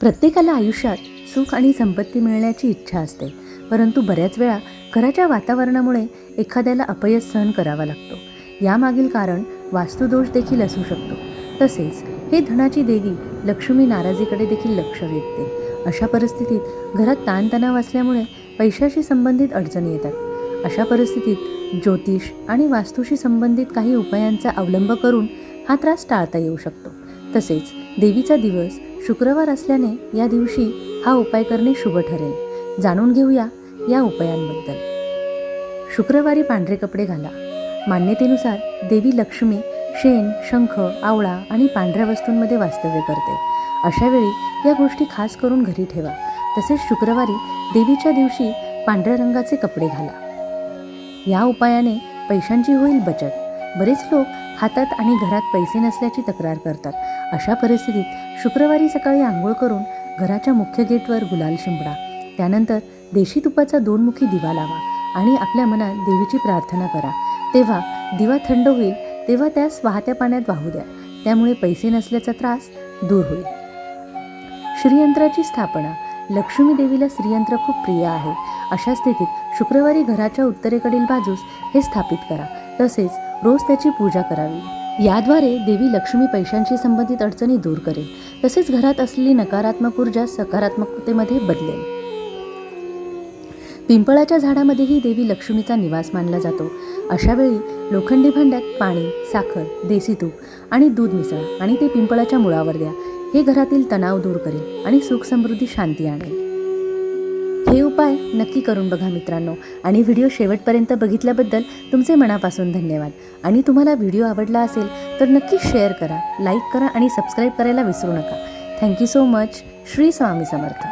प्रत्येकाला आयुष्यात सुख आणि संपत्ती मिळण्याची इच्छा असते. परंतु बऱ्याच वेळा घराच्या वातावरणामुळे एखाद्याला अपयश सहन करावा लागतो. यामागील कारण वास्तुदोष देखील असू शकतो. तसेच हे धनाची देवी लक्ष्मी नाराजीकडे देखील लक्ष वेधते. अशा परिस्थितीत घरात ताणतणाव असल्यामुळे पैशाशी संबंधित अडचणी येतात. अशा परिस्थितीत ज्योतिष आणि वास्तूशी संबंधित काही उपायांचा अवलंब करून हा त्रास टाळता येऊ शकतो. तसेच देवीचा दिवस शुक्रवार असल्याने या दिवशी हा उपाय करणे शुभ ठरेल. जाणून घेऊया या उपायांबद्दल. शुक्रवारी पांढरे कपडे घाला. मान्यतेनुसार देवी लक्ष्मी शेण शंख आवळा आणि पांढऱ्या वस्तूंमध्ये वास्तव्य करते. अशावेळी या गोष्टी खास करून घरी ठेवा. तसेच शुक्रवारी देवीच्या दिवशी पांढऱ्या रंगाचे कपडे घाला. या उपायाने पैशांची होईल बचत. बरेच लोक हातात आणि घरात पैसे नसल्याची तक्रार करतात. अशा परिस्थितीत शुक्रवारी सकाळी आंघोळ करून घराच्या मुख्य गेटवर गुलाल शिंपडा. त्यानंतर देशी तुपाचा दोनमुखी दिवा लावा आणि आपल्या मनात देवीची प्रार्थना करा. तेव्हा दिवा थंड होईल तेव्हा त्यास वाहत्या पाण्यात वाहू द्या. त्यामुळे पैसे नसल्याचा त्रास दूर होईल. श्रीयंत्राची स्थापना. लक्ष्मी देवीला श्रीयंत्र खूप प्रिय आहे. अशा स्थितीत शुक्रवारी घराच्या उत्तरेकडील बाजूस हे स्थापित करा. तसेच रोज त्याची पूजा करावी. याद्वारे देवी लक्ष्मी पैशांशी संबंधित अडचणी दूर करेल. तसेच घरात असलेली नकारात्मक ऊर्जा सकारात्मकतेमध्ये बदलेल. पिंपळाच्या झाडामध्येही देवी लक्ष्मीचा निवास मानला जातो. अशा वेळी लोखंडी भांड्यात पाणी साखर देसी तूप आणि दूध मिसळा आणि ते पिंपळाच्या मुळावर द्या. हे घरातील तणाव दूर करेल आणि सुख समृद्धी शांती आणेल. उपाय नक्की करून बघा मित्रांनो. आणि व्हिडिओ शेवटपर्यंत बघितल्याबद्दल तुमचे मनापासून धन्यवाद. आणि तुम्हाला व्हिडिओ आवडला असेल तर नक्की शेअर करा लाईक करा आणि सबस्क्राईब करायला विसरू नका. Thank you so much. Shri Swami Samarth.